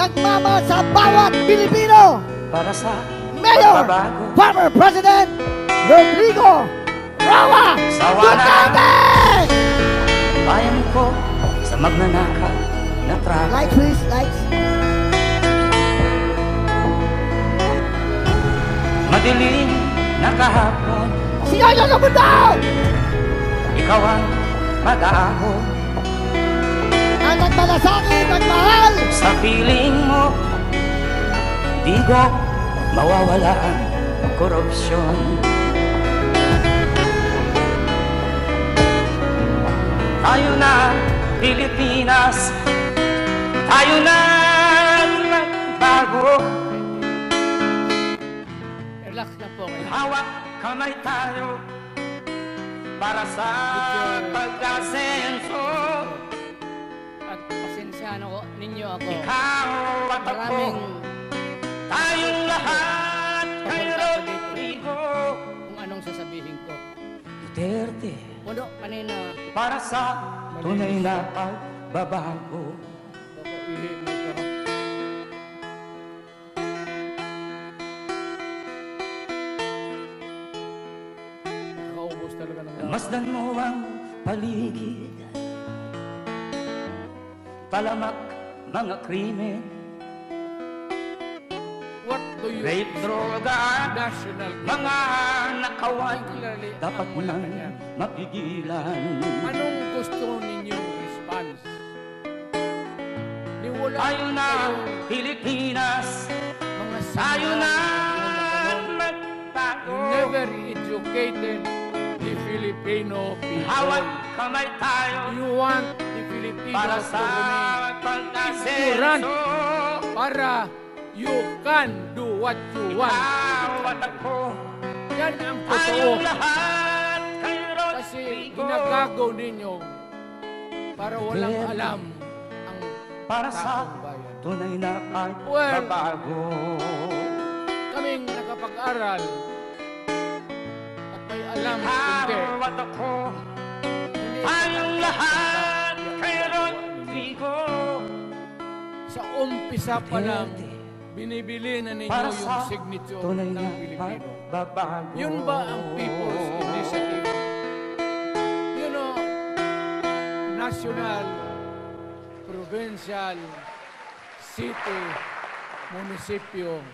nagmamahal sa bawat Pilipino. Para sa Mayor, Pagbabago. former President Rodrigo Sa wala. Duterte! bayan ko sa magnanakaw na traffic. Lights please, lights. Madilim na kahapon, Sino yung lumundao? ikaw ang mag-aahon. Sa piling mo, di ko mawawala ang korupsyon. Tayo na, Pilipinas, tayo na magbago. Relax na po kayo. Hawak kamay tayo para sa pagkasenso. Ninyo ako. Ikaw at ako, tayong lahat kay. Rodrigo. kung anong sasabihin ko. Duterte, Puno, kanina, para sa tunay na pagbabago. ng lakas. Masdan mo ang paligid Talamak mga krimen What do you Rape, droga at national mga Particularly, Dapat mo Malacanang. mapigilan. Anong gusto ninyong response? Di wala Tayo na Pilipinas. Mga Tayo na You never educated the Filipino people. kamay tayo. You want the Filipinos para to sa pagkasenso para you can do what you want. Yan ang totoo. Kasi ginagago ninyo para walang alam ang Para sa bayan. tunay na Well, pagbabago Kaming nakapag-aral at may alam kundi Ikaw at ako hindi Tayong lahat umpisa pa lang, binibili na ninyo Para yung signature tunay ng Pilipino. Yun ba ang People's Initiative? You know, national, provincial, city, munisipyo,